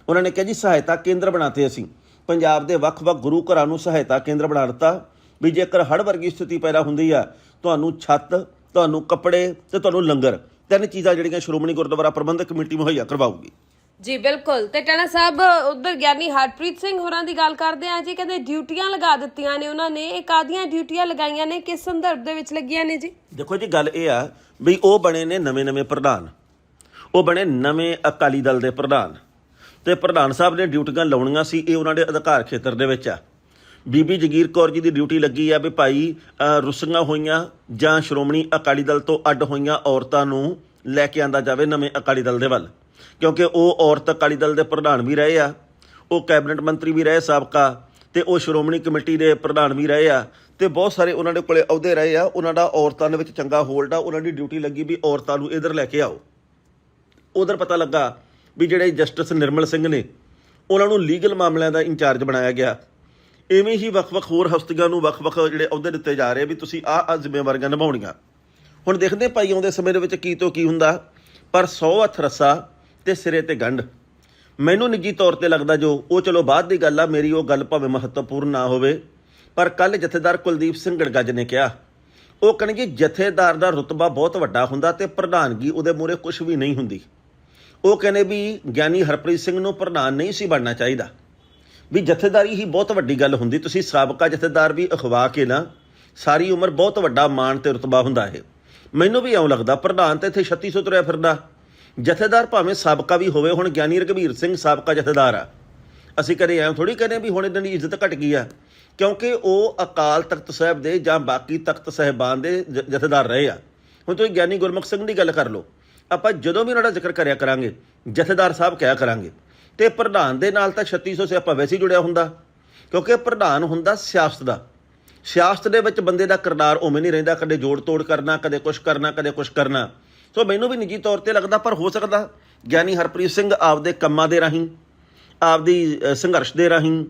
S2: ਉਹਨਾਂ ਨੇ ਕਿਹਾ ਜੀ ਸਹਾਇਤਾ ਕੇਂਦਰ ਬਣਾਤੇ ਅਸੀਂ। ਪੰਜਾਬ ਦੇ ਵੱਖ-ਵੱਖ ਗੁਰੂ ਘਰਾਂ ਨੂੰ ਸਹਾਇਤਾ ਕੇਂਦਰ ਬਣਾ ਦਿੱਤਾ। ਵੀ ਜੇਕਰ ਹੜ੍ਹ ਵਰਗੀ ਸਥਿਤੀ ਪੈਦਾ ਹੁੰਦੀ ਆ ਤੁਹਾਨੂੰ ਛੱਤ ਤੁਹਾਨੂੰ ਕੱਪੜੇ ਤੇ ਤੁਹਾਨੂੰ ਲੰਗਰ ਤਿੰਨ ਚੀਜ਼ਾਂ ਜਿਹੜੀਆਂ ਸ਼੍ਰੋਮਣੀ ਗੁਰਦੁਆਰਾ ਪ੍ਰਬੰਧਕ ਕਮੇਟੀ ਮੁਹੱਈਆ ਕਰਵਾਊਗੀ।
S1: ਜੀ ਬਿਲਕੁਲ। ਤੇ ਟਣਾ ਸਾਹਿਬ ਉਧਰ ਗਿਆਨੀ ਹਰਪ੍ਰੀਤ ਸਿੰਘ ਹੋਰਾਂ ਦੀ ਗੱਲ ਕਰਦੇ ਆ ਜੀ। ਕਹਿੰਦੇ ਡਿਊਟੀਆਂ ਲਗਾ ਦਿੱਤੀਆਂ ਨੇ ਉਹਨਾਂ ਨੇ। ਇਹ ਕਾਦੀਆਂ ਡਿਊਟੀਆਂ ਲਗਾਈਆਂ ਨੇ। ਕਿਸ ਸੰਦਰਭ ਦੇ ਵਿੱਚ ਲੱਗੀਆਂ ਨੇ ਜੀ?
S2: ਦੇਖੋ ਜੀ ਗੱਲ ਇਹ ਆ ਵੀ ਉਹ ਬਣੇ ਨੇ ਨਵੇਂ-ਨਵੇਂ ਪ੍ਰਧਾਨ। ਉਹ ਬਣੇ ਨਵੇਂ ਅਕਾਲੀ ਦਲ ਦੇ ਪ੍ਰਧਾਨ। ਤੇ ਪ੍ਰਧਾਨ ਸਾਹਿਬ ਨੇ ਡਿਊਟੀਆਂ ਲਾਉਣੀਆਂ ਸੀ ਇਹ ਉਹਨਾਂ ਦੇ ਅਧਿਕਾਰ ਖੇਤਰ ਦੇ ਵਿੱਚ ਆ। ਬੀਬੀ ਜਗੀਰ ਕੌਰ ਜੀ ਦੀ ਡਿਊਟੀ ਲੱਗੀ ਆ ਵੀ ਭਾਈ ਅ, ਰੁੱਸੀਆਂ ਹੋਈਆਂ ਜਾਂ ਸ਼੍ਰੋਮਣੀ ਅਕਾਲੀ ਦਲ ਤੋਂ ਅੱਡ ਹੋਈਆਂ ਔਰਤਾਂ ਨੂੰ ਲੈ ਕੇ ਆਂਦਾ ਜਾਵੇ ਨਵੇਂ ਅਕਾਲੀ ਦਲ ਦੇ ਵੱਲ। ਕਿਉਂਕਿ ਉਹ ਔਰਤ ਅਕਾਲੀ ਦਲ ਦੇ ਪ੍ਰਧਾਨ ਵੀ ਰਹੇ ਆ ਉਹ ਕੈਬਨਿਟ ਮੰਤਰੀ ਵੀ ਰਹੇ ਸਾਬਕਾ ਤੇ ਉਹ ਸ਼੍ਰੋਮਣੀ ਕਮੇਟੀ ਦੇ ਪ੍ਰਧਾਨ ਵੀ ਰਹੇ ਆ ਤੇ ਬਹੁਤ ਸਾਰੇ ਉਹਨਾਂ ਦੇ ਕੋਲੇ ਅਹੁਦੇ ਰਹੇ ਆ ਉਹਨਾਂ ਦਾ ਔਰਤਾਂ ਦੇ ਵਿੱਚ ਚੰਗਾ ਹੋਲਡ ਆ ਉਹਨਾਂ ਦੀ ਡਿਊਟੀ ਲੱਗੀ ਵੀ ਔਰਤਾਂ ਨੂੰ ਇਧਰ ਲੈ ਕੇ ਆਓ। ਉਧਰ ਪਤਾ ਲੱਗਾ ਵੀ ਜਿਹੜੇ ਜਸਟਿਸ ਨਿਰਮਲ ਸਿੰਘ ਨੇ, ਉਹਨਾਂ ਨੂੰ ਲੀਗਲ ਮਾਮਲਿਆਂ ਦਾ ਇੰਚਾਰਜ ਬਣਾਇਆ ਗਿਆ। ਐਵੇਂ ਹੀ ਵੱਖ-ਵੱਖ ਹੋਰ ਹਸਤੀਆਂ ਨੂੰ ਵੱਖ-ਵੱਖ ਜਿਹੜੇ ਅਹੁਦੇ ਦਿੱਤੇ ਜਾ ਰਹੇ ਵੀ ਤੁਸੀਂ ਆਹ ਆਹ ਜ਼ਿੰਮੇਵਾਰੀਆਂ ਨਿਭਾਉਣੀਆਂ। ਹੁਣ ਦੇਖਦੇ ਭਾਈ ਆਉਂਦੇ ਸਮੇਂ ਦੇ ਵਿੱਚ ਕੀ ਤੋਂ ਕੀ ਹੁੰਦਾ। ਪਰ 100 ਹੱਥ ਰੱਸਾ ਤੇ ਸਿਰੇ ਤੇ ਗੰਢ। ਮੈਨੂੰ ਨਿੱਜੀ ਤੌਰ ਤੇ ਲੱਗਦਾ ਜੋ ਉਹ ਚਲੋ ਬਾਅਦ ਦੀ ਗੱਲ ਆ, ਮੇਰੀ ਉਹ ਗੱਲ ਭਾਵੇਂ ਮਹੱਤਵਪੂਰਨ ਨਾ ਹੋਵੇ, ਪਰ ਕੱਲ ਜਥੇਦਾਰ ਕੁਲਦੀਪ ਸਿੰਘ ਗੜਗੱਜ ਨੇ ਕਿਹਾ, ਉਹ ਕਹਿੰਦੇ ਜਥੇਦਾਰ ਦਾ ਰੁਤਬਾ ਬਹੁਤ ਵੱਡਾ ਹੁੰਦਾ ਤੇ ਪ੍ਰਧਾਨਗੀ ਉਹਦੇ ਮੂਰੇ ਕੁਝ ਵੀ ਨਹੀਂ ਹੁੰਦੀ। ਉਹ ਕਹਿੰਦੇ ਵੀ ਗਿਆਨੀ ਹਰਪ੍ਰੀਤ ਸਿੰਘ ਨੂੰ ਪ੍ਰਧਾਨ ਨਹੀਂ ਸੀ ਬਣਨਾ ਚਾਹੀਦਾ। ਵੀ ਜਥੇਦਾਰੀ ਹੀ ਬਹੁਤ ਵੱਡੀ ਗੱਲ ਹੁੰਦੀ, ਤੁਸੀਂ ਸਾਬਕਾ ਜਥੇਦਾਰ ਵੀ ਅਖਵਾ ਕੇ ਨਾ, ਸਾਰੀ ਉਮਰ ਬਹੁਤ ਵੱਡਾ ਮਾਣ ਤੇ ਰਤਬਾ ਹੁੰਦਾ ਇਹ। ਮੈਨੂੰ ਵੀ ਐਂ ਲੱਗਦਾ, ਪ੍ਰਧਾਨ ਤੇ ਇੱਥੇ 3600 ਤੁਰਿਆ ਫਿਰਦਾ। ਜਥੇਦਾਰ ਭਾਵੇਂ ਸਾਬਕਾ ਵੀ ਹੋਵੇ, ਹੁਣ ਗਿਆਨੀ ਰਘਬੀਰ ਸਿੰਘ ਸਾਬਕਾ ਜਥੇਦਾਰ ਆ। ਅਸੀਂ ਕਦੇ ਐਂ ਥੋੜੀ ਕਹਿੰਦੇ ਵੀ ਹੁਣ ਇਹਨਾਂ ਦੀ ਇੱਜ਼ਤ ਘਟ ਗਈ ਆ, ਕਿਉਂਕਿ ਉਹ ਅਕਾਲ ਤਖਤ ਸਾਹਿਬ ਦੇ ਜਾਂ ਬਾਕੀ ਤਖਤ ਸਹਿਬਾਨ ਦੇ ਜਥੇਦਾਰ ਰਹੇ ਆ। ਹੁਣ ਤੁਸੀਂ ਗਿਆਨੀ ਗੁਰਮੁਖ ਸਿੰਘ ਦੀ ਗੱਲ ਕਰ ਲਓ। ਆਪਾਂ ਜਦੋਂ ਵੀ ਉਹਨਾਂ ਦਾ ਜ਼ਿਕਰ ਕਰਿਆ ਕਰਾਂਗੇ, ਜਥੇਦਾਰ ਸਾਹਿਬ ਕਿਹਾ ਕਰਾਂਗੇ। ਤੇ ਪ੍ਰਧਾਨ ਦੇ ਨਾਲ ਤਾਂ 3600 ਸੇ ਆਪਾਂ ਵੈਸੇ ਹੀ ਜੁੜਿਆ ਹੁੰਦਾ। ਕਿਉਂਕਿ ਪ੍ਰਧਾਨ ਹੁੰਦਾ ਸਿਆਸਤ ਦਾ। ਸਿਆਸਤ ਦੇ ਵਿੱਚ ਬੰਦੇ ਦਾ ਕਿਰਦਾਰ ਉਵੇਂ ਨਹੀਂ ਰਹਿੰਦਾ, ਕਦੇ ਜੋੜ ਤੋੜ ਕਰਨਾ, ਕਦੇ ਕੁਛ ਕਰਨਾ, ਕਦੇ ਕੁਛ ਕਰਨਾ। ਸੋ ਮੈਨੂੰ ਵੀ ਨਿੱਜੀ ਤੌਰ ਤੇ ਲੱਗਦਾ, ਪਰ ਹੋ ਸਕਦਾ, ਗਿਆਨੀ ਹਰਪ੍ਰੀਤ ਸਿੰਘ ਆਪਦੇ ਕੰਮਾਂ ਦੇ ਰਾਹੀਂ, ਆਪਦੀ ਸੰਘਰਸ਼ ਦੇ ਰਾਹੀਂ,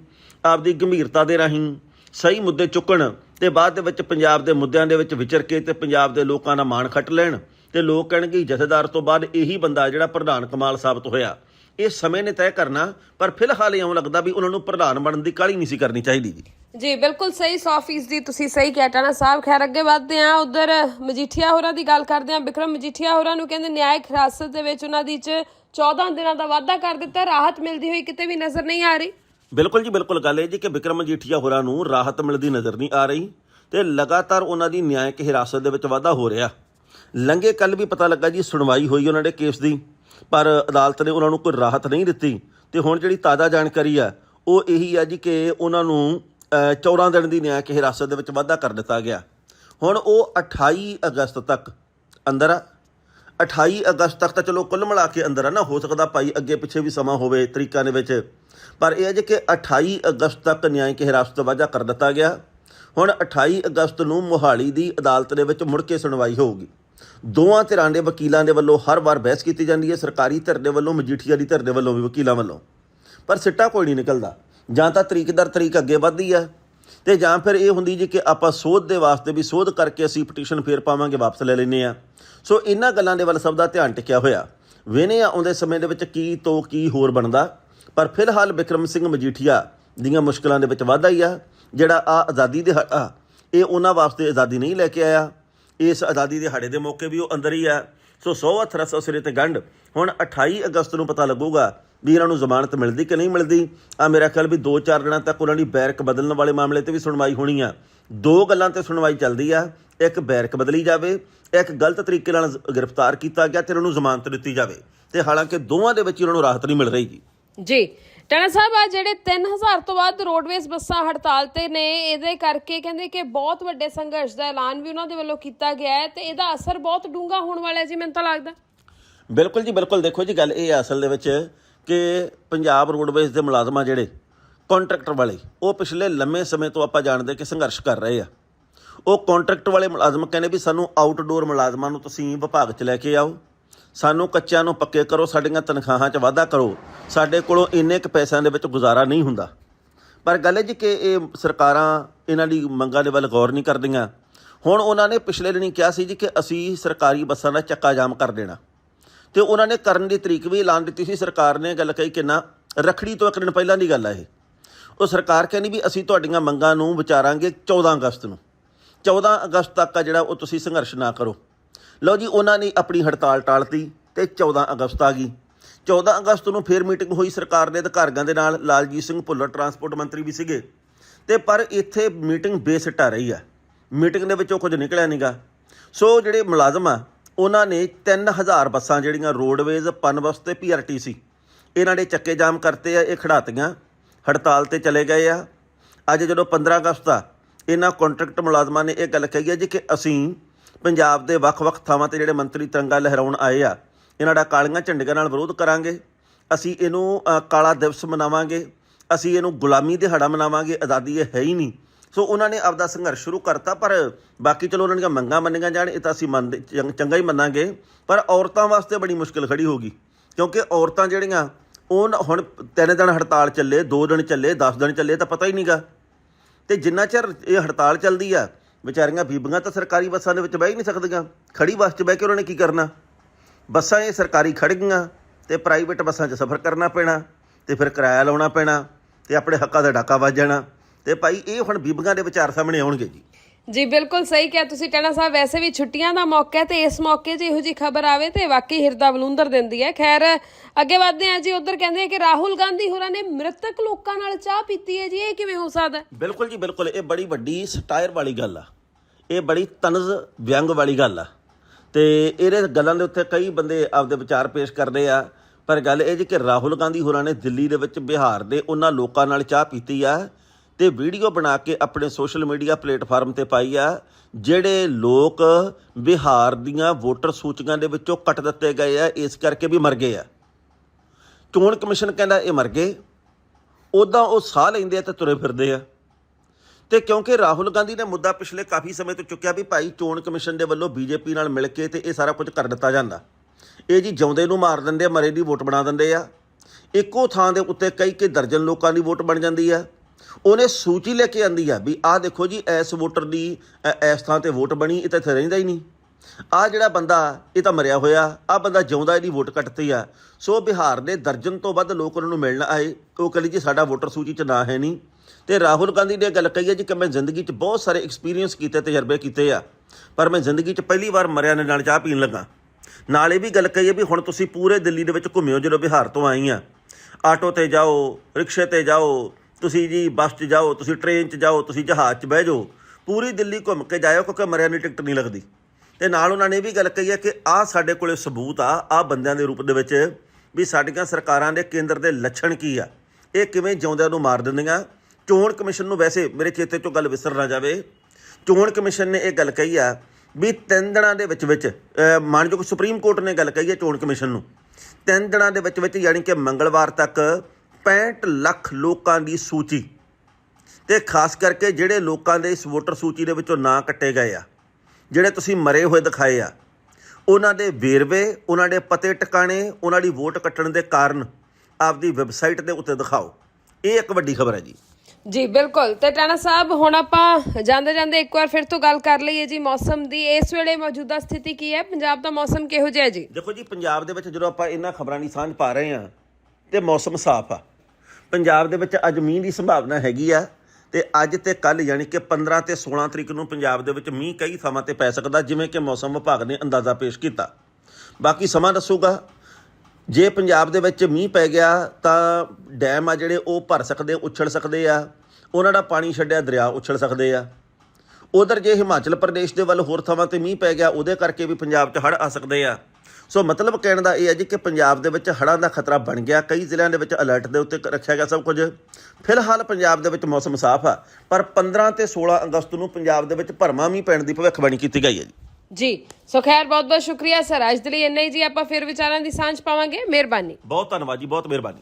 S2: ਆਪਦੀ ਗੰਭੀਰਤਾ ਦੇ ਰਾਹੀਂ ਸਹੀ ਮੁੱਦੇ ਚੁੱਕਣ ਤੇ ਬਾਅਦ ਦੇ ਵਿੱਚ ਪੰਜਾਬ ਦੇ ਮੁੱਦਿਆਂ ਦੇ ਵਿੱਚ ਵਿਚਰ ਕੇ ਤੇ ਪੰਜਾਬ ਦੇ ਲੋਕਾਂ ਦਾ ਮਾਣ ਖੱਟ ਲੈਣ। ਤੇ ਲੋਕ ਕਹਿਣਗੇ ਜਥੇਦਾਰ ਤੋਂ ਬਾਅਦ ਇਹੀ ਬੰਦਾ ਜਿਹੜਾ ਪ੍ਰਧਾਨ ਕਮਾਲ ਸਾਬਤ ਹੋਇਆ। ਇਹ ਸਮੇਂ ਨੇ ਤੈਅ ਕਰਨਾ ਪਰ ਫਿਲਹਾਲ ਇਉਂ ਲੱਗਦਾ ਵੀ ਉਹਨਾਂ ਨੂੰ ਪ੍ਰਧਾਨ ਬਣਨ ਦੀ ਕਾਹਲੀ ਨਹੀਂ ਸੀ ਕਰਨੀ ਚਾਹੀਦੀ ਜੀ।
S1: ਜੀ ਬਿਲਕੁਲ ਸਹੀ 100% ਦੀ ਤੁਸੀਂ ਸਹੀ ਕਿਹਾ ਟਾਣਾ ਸਾਹਿਬ। ਖੈਰ ਅੱਗੇ ਵਧਦੇ ਆ ਉਧਰ ਮਜੀਠੀਆ ਹੋਰਾਂ ਦੀ ਗੱਲ ਕਰਦੇ ਆ ਵਿਕਰਮ ਮਜੀਠੀਆ ਹੋਰਾਂ ਨੂੰ ਕਹਿੰਦੇ ਨਿਆਇਕ ਹਿਰਾਸਤ ਦੇ ਵਿੱਚ ਉਹਨਾਂ ਦੀ ਚ 14 ਦਿਨਾਂ ਦਾ ਵਾਅਦਾ ਕਰ ਦਿੱਤਾ। ਰਾਹਤ ਮਿਲਦੀ ਹੋਈ ਕਿਤੇ ਵੀ ਨਜ਼ਰ ਨਹੀਂ ਆ ਰਹੀ।
S2: ਬਿਲਕੁਲ ਜੀ ਬਿਲਕੁਲ ਗੱਲ ਇਹ ਜੀ ਕਿ ਵਿਕਰਮ ਜੀਠੀਆ ਹੋਰਾਂ ਨੂੰ ਰਾਹਤ ਮਿਲਦੀ ਨਜ਼ਰ ਨਹੀਂ ਆ ਰਹੀ ਤੇ ਲਗਾਤਾਰ ਉਹਨਾਂ ਦੀ ਨਿਆਇਕ ਹਿਰਾਸਤ ਦੇ ਵਿੱਚ ਵਾਧਾ ਹੋ ਰਿਹਾ। ਲੰਘੇ ਕੱਲ ਵੀ ਪਤਾ ਲੱਗਾ ਜੀ ਸੁਣਵਾਈ ਹੋਈ ਉਹਨਾਂ ਦੇ ਕੇਸ ਦੀ ਪਰ ਅਦਾਲਤ ਨੇ ਉਹਨਾਂ ਨੂੰ ਕੋਈ ਰਾਹਤ ਨਹੀਂ ਦਿੱਤੀ। ਤੇ ਹੁਣ ਜਿਹੜੀ ਤਾਜ਼ਾ ਜਾਣਕਾਰੀ ਆ ਉਹ ਇਹੀ ਆ ਜੀ ਕਿ ਉਹਨਾਂ ਨੂੰ ਅ, 14 ਦਿਨ ਦੀ ਨਿਆਂ ਹਿਰਾਸਤ ਦੇ ਵਿੱਚ ਵਾਧਾ ਕਰ ਦਿੱਤਾ ਗਿਆ। ਹੁਣ ਉਹ 28 ਅਗਸਤ ਤੱਕ ਅੰਦਰ ਆ। 28 ਅਗਸਤ ਤੱਕ ਤਾਂ ਚਲੋ ਕੁੱਲ ਮਿਲਾ ਕੇ ਅੰਦਰ ਆ ਨਾ ਹੋ ਸਕਦਾ ਭਾਈ ਅੱਗੇ ਪਿੱਛੇ ਵੀ ਸਮਾਂ ਹੋਵੇ ਤਰੀਕਾਂ ਦੇ ਵਿੱਚ। ਪਰ ਇਹ ਹੈ ਜੀ ਕਿ 28 ਅਗਸਤ ਤੱਕ ਨਿਆਂਇਕ ਹਿਰਾਸਤ ਵਾਧਾ ਕਰ ਦਿੱਤਾ ਗਿਆ। ਹੁਣ 28 ਅਗਸਤ ਨੂੰ ਮੋਹਾਲੀ ਦੀ ਅਦਾਲਤ ਦੇ ਵਿੱਚ ਮੁੜ ਕੇ ਸੁਣਵਾਈ ਹੋਊਗੀ। ਦੋਵਾਂ ਧਿਰਾਂ ਦੇ ਵਕੀਲਾਂ ਦੇ ਵੱਲੋਂ ਹਰ ਵਾਰ ਬਹਿਸ ਕੀਤੀ ਜਾਂਦੀ ਹੈ ਸਰਕਾਰੀ ਧਿਰ ਦੇ ਵੱਲੋਂ ਮਜੀਠੀਆ ਦੀ ਧਿਰ ਦੇ ਵੱਲੋਂ ਵੀ ਵਕੀਲਾਂ ਵੱਲੋਂ। ਪਰ ਸਿੱਟਾ ਕੋਈ ਨਹੀਂ ਨਿਕਲਦਾ। ਜਾਂ ਤਾਂ ਤਰੀਕ ਦਰ ਤਰੀਕ ਅੱਗੇ ਵੱਧਦੀ ਆ ਤੇ ਜਾਂ ਫਿਰ ਇਹ ਹੁੰਦੀ ਜੀ ਕਿ ਆਪਾਂ ਸੋਧ ਦੇ ਵਾਸਤੇ ਵੀ ਸੋਧ ਕਰਕੇ ਅਸੀਂ ਪਟੀਸ਼ਨ ਫੇਰ ਪਾਵਾਂਗੇ ਵਾਪਸ ਲੈ ਲੈਨੇ ਆ ਸੋ ਇਹਨਾਂ ਗੱਲਾਂ ਦੇ ਵੱਲ ਸਭ ਦਾ ਧਿਆਨ ਟਿਕਿਆ ਹੋਇਆ। ਵੇਨੇ ਆਉਂਦੇ ਸਮੇਂ ਦੇ ਵਿੱਚ ਕੀ ਤੋਂ ਕੀ ਹੋਰ ਬਣਦਾ। ਪਰ ਫਿਲਹਾਲ ਵਿਕਰਮ ਸਿੰਘ ਮਜੀਠੀਆ ਦੀਆਂ ਮੁਸ਼ਕਲਾਂ ਦੇ ਵਿੱਚ ਵਾਧਾ ਹੀ ਆ। ਜਿਹੜਾ ਆ ਆਜ਼ਾਦੀ ਦੇ ਆ, ਇਹ ਉਹਨਾਂ ਵਾਸਤੇ ਆਜ਼ਾਦੀ ਨਹੀਂ ਲੈ ਕੇ ਆਇਆ। ਇਸ ਆਜ਼ਾਦੀ ਦਿਹਾੜੇ ਦੇ ਮੌਕੇ ਵੀ ਉਹ ਅੰਦਰ ਹੀ ਆ। ਸੋ 100 ਹੱਥ ਸਿਰੇ ਤੇ ਗੰਢ। ਹੁਣ 28 ਅਗਸਤ ਨੂੰ ਪਤਾ ਲੱਗੂਗਾ ਵੀ ਇਹਨਾਂ ਨੂੰ ਜ਼ਮਾਨਤ ਮਿਲਦੀ ਕਿ ਨਹੀਂ ਮਿਲਦੀ। ਆ ਮੇਰਾ ਖਿਆਲ ਵੀ 2-4 ਦਿਨਾਂ ਤੱਕ ਉਹਨਾਂ ਦੀ ਬੈਰਕ ਬਦਲਣ ਵਾਲੇ ਮਾਮਲੇ ਤੇ ਵੀ ਸੁਣਵਾਈ ਹੋਣੀ ਆ। ਦੋ ਗੱਲਾਂ ਤੇ ਸੁਣਵਾਈ ਚੱਲਦੀ ਆ। ਇੱਕ ਬੈਰਕ ਬਦਲੀ ਜਾਵੇ, ਇੱਕ ਗਲਤ ਤਰੀਕੇ ਨਾਲ ਗ੍ਰਿਫਤਾਰ ਕੀਤਾ ਗਿਆ ਤੇ ਉਹਨਾਂ ਨੂੰ ਜ਼ਮਾਨਤ ਦਿੱਤੀ ਜਾਵੇ। ਤੇ ਹਾਲਾਂਕਿ ਦੋਵਾਂ ਦੇ ਵਿੱਚ ਹੀ ਉਹਨਾਂ ਨੂੰ ਰਾਹਤ ਨਹੀਂ ਮਿਲ ਰਹੀ ਜੀ।
S1: ਜੀ ਟਾਣਾ ਸਾਹਿਬ, ਆ ਜਿਹੜੇ 3000 ਤੋਂ ਵੱਧ ਰੋਡਵੇਜ਼ ਬੱਸਾਂ ਹੜਤਾਲ ਤੇ ਨੇ, ਇਹਦੇ ਕਰਕੇ ਕਹਿੰਦੇ ਕਿ ਬਹੁਤ ਵੱਡੇ ਸੰਘਰਸ਼ ਦਾ ਐਲਾਨ ਵੀ ਉਹਨਾਂ ਦੇ ਵੱਲੋਂ ਕੀਤਾ ਗਿਆ ਹੈ ਤੇ ਇਹਦਾ ਅਸਰ ਬਹੁਤ ਡੂੰਘਾ ਹੋਣ ਵਾਲਾ ਹੈ ਜੀ, ਮੈਨੂੰ ਤਾਂ ਲੱਗਦਾ।
S2: ਬਿਲਕੁਲ ਜੀ, ਬਿਲਕੁਲ। ਦੇਖੋ ਜੀ, ਗੱਲ ਇਹ ਆ ਅਸਲ ਦੇ ਵਿੱਚ ਕਿ ਪੰਜਾਬ ਰੋਡਵੇਜ਼ ਦੇ ਮੁਲਾਜ਼ਮਾਂ ਜਿਹੜੇ ਕੰਟਰੈਕਟਰ ਵਾਲੇ, ਉਹ ਪਿਛਲੇ ਲੰਮੇ ਸਮੇਂ ਤੋਂ ਆਪਾਂ ਜਾਣਦੇ ਕਿ ਸੰਘਰਸ਼ ਕਰ ਰਹੇ ਆ। ਉਹ ਕੰਟਰੈਕਟ ਵਾਲੇ ਮੁਲਾਜ਼ਮ ਕਹਿੰਦੇ ਵੀ ਸਾਨੂੰ ਆਊਟਡੋਰ ਮੁਲਾਜ਼ਮਾਂ ਨੂੰ ਤੁਸੀਂ ਵਿਭਾਗ 'ਚ ਲੈ ਕੇ ਆਓ। ਸਾਨੂੰ ਕੱਚਿਆਂ ਨੂੰ ਪੱਕੇ ਕਰੋ, ਸਾਡੀਆਂ ਤਨਖਾਹਾਂ 'ਚ ਵਾਧਾ ਕਰੋ। ਸਾਡੇ ਕੋਲੋਂ ਇੰਨੇ ਕੁ ਪੈਸਿਆਂ ਦੇ ਵਿੱਚ ਗੁਜ਼ਾਰਾ ਨਹੀਂ ਹੁੰਦਾ। ਪਰ ਗੱਲ ਹੈ ਜੀ ਕਿ ਇਹ ਸਰਕਾਰਾਂ ਇਹਨਾਂ ਦੀ ਮੰਗਾਂ ਦੇ ਵੱਲ ਗੌਰ ਨਹੀਂ ਕਰਦੀਆਂ। ਹੁਣ ਉਹਨਾਂ ਨੇ ਪਿਛਲੇ ਦਿਨੀ ਕਿਹਾ ਸੀ ਜੀ ਕਿ ਅਸੀਂ ਸਰਕਾਰੀ ਬੱਸਾਂ ਦਾ ਚੱਕਾ ਜਾਮ ਕਰ ਦੇਣਾ। ਤੇ ਉਹਨਾਂ ਨੇ ਕਰਨ ਦੀ ਤਰੀਕ ਵੀ ਐਲਾਨ ਦਿੱਤੀ ਸੀ। ਸਰਕਾਰ ਨੇ ਗੱਲ ਕਹੀ ਕਿ ਨਾ, ਰਖੜੀ ਤੋਂ ਇੱਕ ਦਿਨ ਪਹਿਲਾਂ ਦੀ ਗੱਲ ਹੈ ਇਹ। ਉਹ ਸਰਕਾਰ ਕਹਿੰਦੀ ਵੀ ਅਸੀਂ ਤੁਹਾਡੀਆਂ ਮੰਗਾਂ ਨੂੰ ਵਿਚਾਰਾਂਗੇ 14 ਅਗਸਤ ਨੂੰ। 14 ਅਗਸਤ ਤੱਕ ਆ ਜਿਹੜਾ ਉਹ ਤੁਸੀਂ ਸੰਘਰਸ਼ ਨਾ ਕਰੋ। ਲਓ ਜੀ, ਉਹਨਾਂ ਨੇ ਆਪਣੀ ਹੜਤਾਲ ਟਾਲਤੀ ਤੇ 14 ਅਗਸਤ ਆ ਗਈ। 14 ਅਗਸਤ ਨੂੰ ਫੇਰ ਮੀਟਿੰਗ ਹੋਈ ਸਰਕਾਰ ਦੇ ਅਧਿਕਾਰੀਆਂ ਦੇ ਨਾਲ, ਲਾਲਜੀਤ ਸਿੰਘ ਭੁੱਲਰ ਟਰਾਂਸਪੋਰਟ ਮੰਤਰੀ ਵੀ ਸੀਗੇ। ਤੇ ਪਰ ਇੱਥੇ ਮੀਟਿੰਗ ਬੇਸਿੱਟਾ ਰਹੀ ਆ। ਮੀਟਿੰਗ ਦੇ ਵਿੱਚੋਂ ਕੁਝ ਨਿਕਲਿਆ ਨਹੀਂਗਾ ਸੋ ਜਿਹੜੇ ਮੁਲਾਜ਼ਮ ਆ, ਉਹਨਾਂ ਨੇ 3000 ਬੱਸਾਂ ਜਿਹੜੀਆਂ ਰੋਡਵੇਜ਼, ਪਨਬਸ ਤੇ ਪੀਆਰਟੀਸੀ ਇਹਨਾਂ ਨੇ ਚੱਕੇ ਜਾਮ ਕਰਤੇ ਆ, ਇਹ ਖੜਾਤੀਆਂ ਹੜਤਾਲ ਤੇ ਚਲੇ ਗਏ ਆ। ਅੱਜ ਜਦੋਂ 15 ਅਗਸਤ ਆ, ਇਹਨਾਂ ਕੰਟਰੈਕਟ ਮੁਲਾਜ਼ਮਾਂ ਨੇ ਇਹ ਗੱਲ ਕਹੀ ਹੈ ਜੀ ਕਿ ਅਸੀਂ ਪੰਜਾਬ ਦੇ ਵੱਖ-ਵੱਖ ਥਾਵਾਂ ਤੇ ਜਿਹੜੇ ਮੰਤਰੀ ਤਿਰੰਗਾ ਲਹਿਰਾਉਣ ਆਏ ਆ, ਇਹਨਾਂ ਦਾ ਕਾਲੀਆਂ ਝੰਡੀਆਂ ਨਾਲ ਵਿਰੋਧ ਕਰਾਂਗੇ। ਅਸੀਂ ਇਹਨੂੰ ਕਾਲਾ ਦਿਵਸ ਮਨਾਵਾਂਗੇ। ਅਸੀਂ ਇਹਨੂੰ ਗੁਲਾਮੀ ਦਿਹਾੜਾ ਮਨਾਵਾਂਗੇ, ਆਜ਼ਾਦੀ ਇਹ ਹੈ ਹੀ ਨਹੀਂ। ਸੋ ਉਹਨਾਂ ਨੇ ਆਪਦਾ ਸੰਘਰਸ਼ ਸ਼ੁਰੂ ਕਰਤਾ, ਪਰ ਬਾਕੀ ਚਲੋ ਉਹਨਾਂ ਦੀਆਂ ਮੰਗਾਂ ਮੰਨੀਆਂ ਜਾਣ, ਇਹ ਤਾਂ ਅਸੀਂ ਮੰਨਦੇ, ਚੰਗ- ਚੰਗਾ ਹੀ ਮੰਨਾਂਗੇ। ਪਰ ਔਰਤਾਂ ਵਾਸਤੇ ਬੜੀ ਮੁਸ਼ਕਲ ਖੜੀ ਹੋਗੀ ਕਿਉਂਕਿ ਔਰਤਾਂ ਜਿਹੜੀਆਂ, ਉਹ ਨ- ਹੁਣ ਤਿੰਨ ਦਿਨ ਹੜਤਾਲ ਚੱਲੇ, ਦੋ ਦਿਨ ਚੱਲੇ 10 ਦਿਨ ਚੱਲੇ ਤਾਂ ਪਤਾ ਹੀ ਨਹੀਂਗਾ ਤੇ ਜਿੰਨਾ ਚਿਰ ਇਹ ਹੜਤਾਲ ਚੱਲਦੀ ਆ ਵਿਚਾਰੀਆਂ ਬੀਬੀਆਂ ਤਾਂ ਸਰਕਾਰੀ ਬੱਸਾਂ ਦੇ ਵਿੱਚ ਬਹਿ ਹੀ ਨਹੀਂ ਸਕਦੀਆਂ। ਖੜੀ ਬੱਸ 'ਚ ਬਹਿ ਕੇ ਉਹਨਾਂ ਨੇ ਕੀ ਕਰਨਾ? ਬੱਸਾਂ ਇਹ ਸਰਕਾਰੀ ਖੜ ਗਈਆਂ ਤੇ ਪ੍ਰਾਈਵੇਟ ਬੱਸਾਂ 'ਚ ਸਫ਼ਰ ਕਰਨਾ ਪੈਣਾ ਤੇ ਫਿਰ ਕਿਰਾਇਆ ਲਾਉਣਾ ਪੈਣਾ ਤੇ ਆਪਣੇ ਹੱਕਾਂ ਦਾ ਡਾਕਾ ਵੱਜ ਜਾਣਾ ਤੇ ਭਾਈ ਇਹ ਹੁਣ ਬੀਬੀਆਂ ਦੇ ਵਿਚਾਰ ਸਾਹਮਣੇ ਆਉਣਗੇ ਜੀ।
S1: ਜੀ, ਬਿਲਕੁਲ ਸਹੀ ਕਿਹਾ ਤੁਸੀਂ। ਟਾਣਾ ਸਾਹਿਬ, ਵੈਸੇ ਵੀ ਛੁੱਟੀਆਂ ਦਾ ਮੌਕਾ ਹੈ ਤੇ ਇਸ ਮੌਕੇ 'ਤੇ ਇਹੋ ਜੀ ਖਬਰ ਆਵੇ ਤੇ ਵਾਕਈ ਹਿਰਦਾ ਬਲੂੰਦਰ ਦਿੰਦੀ ਹੈ। ਖੈਰ, ਅੱਗੇ ਵਧਦੇ ਹਾਂ ਜੀ। ਉਧਰ ਕਹਿੰਦੇ ਆ ਕਿ ਰਾਹੁਲ ਗਾਂਧੀ ਹੋਰਾਂ ਨੇ ਮ੍ਰਿਤਕ ਲੋਕਾਂ ਨਾਲ ਚਾਹ ਪੀਤੀ ਹੈ ਜੀ। ਇਹ ਕਿਵੇਂ ਹੋ ਸਕਦਾ
S2: ਬਿਲਕੁਲ ਜੀ, ਬਿਲਕੁਲ। ਇਹ ਬੜੀ ਵੱਡੀ ਸਟਾਇਰ ਵਾਲੀ ਗੱਲ ਆ। ਇਹ ਬੜੀ ਤਨਜ਼ ਵਿਅੰਗ ਵਾਲੀ ਗੱਲ ਆ। ਤੇ ਇਹਦੇ ਗੱਲਾਂ ਦੇ ਉੱਤੇ ਕਈ ਬੰਦੇ ਆਪਦੇ ਵਿਚਾਰ ਪੇਸ਼ ਕਰਦੇ ਆ। ਪਰ ਗੱਲ ਇਹ ਜੀ ਕਿ ਰਾਹੁਲ ਗਾਂਧੀ ਹੋਰਾਂ ਨੇ ਦਿੱਲੀ ਦੇ ਵਿੱਚ ਬਿਹਾਰ ਦੇ ਉਹਨਾਂ ਲੋਕਾਂ ਨਾਲ ਚਾਹ ਪੀਤੀ ਆ। ਤੇ ਵੀਡੀਓ ਬਣਾ ਕੇ ਆਪਣੇ ਸੋਸ਼ਲ ਮੀਡੀਆ ਪਲੇਟਫਾਰਮ ਤੇ ਪਾਈ ਆ, ਜਿਹੜੇ ਲੋਕ ਬਿਹਾਰ ਦੀਆਂ ਵੋਟਰ ਸੂਚੀਆਂ ਦੇ ਵਿੱਚੋਂ ਕੱਟ ਦਿੱਤੇ ਗਏ ਆ, ਇਸ ਕਰਕੇ ਵੀ ਮਰ ਗਏ ਆ। ਚੋਣ ਕਮਿਸ਼ਨ ਕਹਿੰਦਾ ਇਹ ਮਰ ਗਏ। ਉਦਾਂ ਉਹ ਸਾਹ ਲੈਂਦੇ ਆ ਤੇ ਤੁਰੇ ਫਿਰਦੇ ਆ। ਤੇ ਕਿਉਂਕਿ ਰਾਹੁਲ ਗਾਂਧੀ ਨੇ ਮੁੱਦਾ ਪਿਛਲੇ ਕਾਫੀ ਸਮੇਂ ਤੋਂ ਚੁੱਕਿਆ ਵੀ ਭਾਈ ਚੋਣ ਕਮਿਸ਼ਨ ਦੇ ਵੱਲੋਂ ਬੀਜੇਪੀ ਨਾਲ ਮਿਲ ਕੇ ਤੇ ਇਹ ਸਾਰਾ ਕੁਝ ਕਰ ਦਿੱਤਾ ਜਾਂਦਾ। ਇਹ ਜੀ ਜਿਉਂਦੇ ਨੂੰ ਮਾਰ ਦਿੰਦੇ ਆ, ਮਰੇ ਦੀ ਵੋਟ ਬਣਾ ਦਿੰਦੇ ਆ। ਇੱਕੋ ਥਾਂ ਦੇ ਉੱਤੇ ਕਈ ਕਈ ਦਰਜਨ ਲੋਕਾਂ ਦੀ ਵੋਟ ਬਣ ਜਾਂਦੀ ਆ। ਉਹਨੇ ਸੂਚੀ ਲੈ ਕੇ ਆਂਦੀ ਆ ਵੀ ਆਹ ਦੇਖੋ ਜੀ ਐਸ ਵੋਟਰ ਦੀ, ਅ- ਇਸ ਥਾਂ ਤੇ ਵੋਟ ਬਣੀ, ਇਹ ਤਾਂ ਇੱਥੇ ਰਹਿੰਦਾ ਹੀ ਨਹੀਂ। ਆ ਜਿਹੜਾ ਬੰਦਾ, ਇਹ ਤਾਂ ਮਰਿਆ ਹੋਇਆ ਆ ਬੰਦਾ ਜਿਉਂਦਾ ਇਹਦੀ ਵੋਟ ਕੱਟਤੀ ਆ। ਸੋ ਬਿਹਾਰ ਦੇ ਦਰਜਨ ਤੋਂ ਵੱਧ ਲੋਕ ਉਹਨਾਂ ਨੂੰ ਮਿਲਣ ਆਏ, ਉਹ ਕਹਿੰਦੇ ਜੀ ਸਾਡਾ ਵੋਟਰ ਸੂਚੀ 'ਚ ਨਾਂ ਹੈ ਨਹੀਂ। ਤੇ ਰਾਹੁਲ ਗਾਂਧੀ ਨੇ ਇਹ ਗੱਲ ਕਹੀ ਹੈ ਜੀ ਕਿ ਮੈਂ ਜ਼ਿੰਦਗੀ 'ਚ ਬਹੁਤ ਸਾਰੇ ਐਕਸਪੀਰੀਅੰਸ ਕੀਤੇ, ਤਜਰਬੇ ਕੀਤੇ ਆ, ਪਰ ਮੈਂ ਜ਼ਿੰਦਗੀ 'ਚ ਪਹਿਲੀ ਵਾਰ ਮਰਿਆ ਦੇ ਨਾਲ ਚਾਹ ਪੀਣ ਲੱਗਾ। ਨਾਲ ਇਹ ਵੀ ਗੱਲ ਕਹੀ ਹੈ ਵੀ ਹੁਣ ਤੁਸੀਂ ਪੂਰੇ ਦਿੱਲੀ ਦੇ ਵਿੱਚ ਘੁੰਮਿਓ, ਜਦੋਂ ਬਿਹਾਰ ਤੋਂ ਆਈ ਆ। ਆਟੋ ਤੇ ਜਾਓ, ਰਿਕਸ਼ੇ ਤੇ ਜਾਓ ਤੁਸੀਂ ਜੀ ਬੱਸ 'ਚ ਜਾਓ, ਤੁਸੀਂ ਟ੍ਰੇਨ 'ਚ ਜਾਓ, ਤੁਸੀਂ ਜਹਾਜ਼ 'ਚ ਬਹਿ ਜਾਓ, ਪੂਰੀ ਦਿੱਲੀ ਘੁੰਮ ਕੇ ਜਾਇਓ ਕਿਉਂਕਿ ਮਰਿਆ ਦੀ ਟਿਕਟ ਨਹੀਂ ਲੱਗਦੀ। ਤੇ ਨਾਲ ਉਹਨਾਂ ਨੇ ਇਹ ਵੀ ਗੱਲ ਕਹੀ ਹੈ ਕਿ ਆਹ ਸਾਡੇ ਕੋਲੇ ਸਬੂਤ ਆ ਆਹ ਬੰਦਿਆਂ ਦੇ ਰੂਪ ਦੇ ਵਿੱਚ ਵੀ ਸਾਡੀਆਂ ਸਰਕਾਰਾਂ ਦੇ ਕੇਂਦਰ ਦੇ ਲੱਛਣ ਕੀ ਆ? ਇਹ ਕਿਵੇਂ ਜਿਉਂਦਿਆਂ ਨੂੰ ਮਾਰ ਦਿੰਦੀਆਂ? ਚੋਣ ਕਮਿਸ਼ਨ ਨੂੰ ਵੈਸੇ ਮੇਰੇ ਚੇਤੇ ਚੋਂ ਗੱਲ ਵਿਸਰ ਨਾ ਜਾਵੇ। ਚੋਣ ਕਮਿਸ਼ਨ ਨੇ ਇਹ ਗੱਲ ਕਹੀ ਆ ਵੀ ਤਿੰਨ ਦਿਨਾਂ ਦੇ ਵਿੱਚ ਵਿੱਚ ਮਾਨਯੋਗ ਸੁਪਰੀਮ ਕੋਰਟ ਨੇ ਗੱਲ ਕਹੀ ਹੈ ਚੋਣ ਕਮਿਸ਼ਨ ਨੂੰ। ਤਿੰਨ ਦਿਨਾਂ ਦੇ ਵਿੱਚ ਵਿੱਚ ਯਾਨੀ ਕਿ ਮੰਗਲਵਾਰ ਤੱਕ 65 ਲੱਖ ਲੋਕਾਂ ਦੀ ਸੂਚੀ। ਤੇ ਖਾਸ ਕਰਕੇ ਜਿਹੜੇ ਲੋਕਾਂ ਦੇ ਇਸ ਵੋਟਰ ਸੂਚੀ ਦੇ ਵਿੱਚੋਂ ਨਾਂ ਕੱਟੇ ਗਏ ਆ ਜਿਹੜੇ ਤੁਸੀਂ ਮਰੇ ਹੋਏ ਦਿਖਾਏ ਆ ਉਹਨਾਂ ਦੇ ਵੇਰਵੇ ਉਹਨਾਂ ਦੇ ਪਤੇ ਟਿਕਾਣੇ ਉਹਨਾਂ ਦੀ ਵੋਟ ਕੱਟਣ ਦੇ ਕਾਰਨ ਆਪਦੀ ਵੈਬਸਾਈਟ ਦੇ ਉੱਤੇ ਦਿਖਾਓ। ਇਹ ਇੱਕ ਵੱਡੀ ਖਬਰ ਹੈ ਜੀ।
S1: ਜੀ ਬਿਲਕੁਲ। ਤੇ ਟਾਣਾ ਸਾਹਿਬ ਹੁਣ ਆਪਾਂ ਜਾਂਦੇ ਜਾਂਦੇ ਇੱਕ ਵਾਰ ਫਿਰ ਤੋਂ ਗੱਲ ਕਰ ਲਈਏ ਜੀ ਮੌਸਮ ਦੀ। ਇਸ ਵੇਲੇ ਮੌਜੂਦਾ ਸਥਿਤੀ ਕੀ ਹੈ? ਪੰਜਾਬ ਦਾ ਮੌਸਮ ਕਿਹੋ ਜਿਹਾ ਹੈ ਜੀ?
S2: ਦੇਖੋ ਜੀ ਪੰਜਾਬ ਦੇ ਵਿੱਚ ਜਦੋਂ ਆਪਾਂ ਇਹਨਾਂ ਖਬਰਾਂ ਦੀ ਸਾਂਝ ਪਾ ਰਹੇ ਹਾਂ ਤੇ ਮੌਸਮ ਸਾਫ਼ ਆ। ਪੰਜਾਬ ਦੇ ਵਿੱਚ ਅੱਜ ਮੀਂਹ ਦੀ ਸੰਭਾਵਨਾ ਹੈਗੀ ਆ ਤੇ ਅੱਜ ਤੇ ਕੱਲ ਯਾਨੀ ਕਿ 15 ਤੇ 16 ਤਰੀਕ ਨੂੰ ਪੰਜਾਬ ਦੇ ਵਿੱਚ ਮੀਂਹ ਕਈ ਥਾਵਾਂ ਤੇ ਪੈ ਸਕਦਾ, ਜਿਵੇਂ ਕਿ ਮੌਸਮ ਵਿਭਾਗ ਨੇ ਅੰਦਾਜ਼ਾ ਪੇਸ਼ ਕੀਤਾ। ਬਾਕੀ ਸਮਾਂ ਦੱਸੂਗਾ, ਜੇ ਪੰਜਾਬ ਦੇ ਵਿੱਚ ਮੀਂਹ ਪੈ ਗਿਆ ਤਾਂ ਡੈਮ ਆ ਜਿਹੜੇ ਉਹ ਭਰ ਸਕਦੇ, ਉਛਲ ਸਕਦੇ ਆ। ਉਹਨਾਂ ਦਾ ਪਾਣੀ ਛੱਡਿਆ, ਦਰਿਆ ਉਛਲ ਸਕਦੇ ਆ। ਉਧਰ ਜੇ ਹਿਮਾਚਲ ਪ੍ਰਦੇਸ਼ ਦੇ ਵੱਲ ਹੋਰ ਥਾਵਾਂ ਤੇ ਮੀਂਹ ਪੈ ਗਿਆ, ਉਹਦੇ ਕਰਕੇ ਵੀ ਪੰਜਾਬ 'ਚ ਹੜ੍ਹ ਆ ਸਕਦੇ ਆ। ਸੋ ਮਤਲਬ ਕਹਿਣ ਦਾ ਇਹ ਹੈ ਜੀ ਕਿ ਪੰਜਾਬ ਦੇ ਵਿੱਚ ਹੜ੍ਹਾਂ ਦਾ ਖਤਰਾ ਬਣ ਗਿਆ ਕਈ ਜ਼ਿਲ੍ਹਿਆਂ ਦੇ ਵਿੱਚ ਅਲਰਟ ਦੇ ਉੱਤੇ ਰੱਖਿਆ ਗਿਆ ਸਭ ਕੁਝ। ਫਿਲਹਾਲ ਪੰਜਾਬ ਦੇ ਵਿੱਚ ਮੌਸਮ ਸਾਫ਼ ਆ ਪਰ 15 ਤੇ 16 ਅਗਸਤ ਨੂੰ ਪੰਜਾਬ ਦੇ ਵਿੱਚ ਭਰਮਾ ਮੀਂਹ ਪੈਣ ਦੀ ਭਵਿੱਖਬਾਣੀ ਕੀਤੀ ਗਈ ਹੈ ਜੀ।
S1: ਜੀ ਸੋ ਖੈਰ ਬਹੁਤ ਬਹੁਤ ਸ਼ੁਕਰੀਆ ਸਰ। ਅੱਜ ਦੇ ਲਈ ਇੰਨਾ ਹੀ ਜੀ ਆਪਾਂ ਫਿਰ ਵਿਚਾਰਾਂ ਦੀ ਸਾਂਝ ਪਾਵਾਂਗੇ। ਮਿਹਰਬਾਨੀ।
S2: ਬਹੁਤ ਧੰਨਵਾਦ ਜੀ ਬਹੁਤ ਮਿਹਰਬਾਨੀ।